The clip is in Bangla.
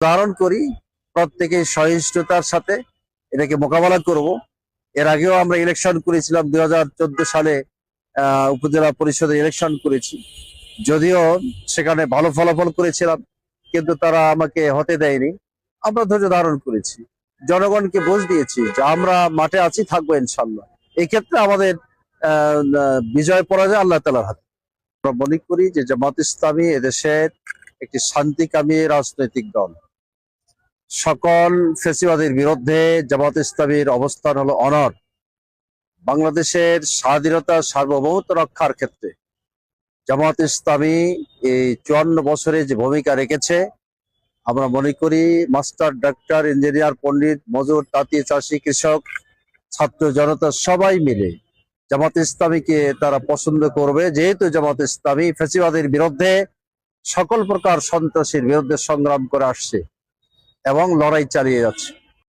ধারণ করি প্রত্যেকে সহিষ্ণুতার সাথে এটাকে মোকাবেলা করব। এর আগেও আমরা ইলেকশন করেছিলাম দু হাজার চোদ্দ সালে উপজেলা পরিষদে ইলেকশন করেছি। যদিও সেখানে ভালো ফলাফল করেছিলাম, কিন্তু তারা আমাকে হতে দেয়নি। আমরা ধৈর্য ধারণ করেছি। জনগণকে বোঝ দিয়েছি যে আমরা মাঠে আছি, থাকব ইনশাল্লাহ এই ক্ষেত্রে আমাদের বিজয় পরাজয় আল্লাহ তালার হাতে। আমরা মনে করি যে জামাত ইসলামী এদেশের একটি শান্তিকামী রাজনৈতিক দল। সকল ফেসিবাদের বিরুদ্ধে জামাত ইসলামীর অবস্থান হলো অনর বাংলাদেশের স্বাধীনতা সার্বভৌমত্ব রক্ষার ক্ষেত্রে জামাত ইসলামী এই চুয়ান্ন বছরে যে ভূমিকা রেখেছে, আমরা মনে করি মাস্টার ডাক্তার, ইঞ্জিনিয়ার, পণ্ডিত, মজুর, তাঁতি, চাষি, কৃষক, ছাত্র জনতা সবাই মিলে জামাত ইসলামীকে তারা পছন্দ করবে। যেহেতু জামাত ইসলামী ফেসিবাদের বিরুদ্ধে সকল প্রকার সন্ত্রাসীর বিরুদ্ধে সংগ্রাম করে আসছে এবং লড়াই চালিয়ে যাচ্ছে।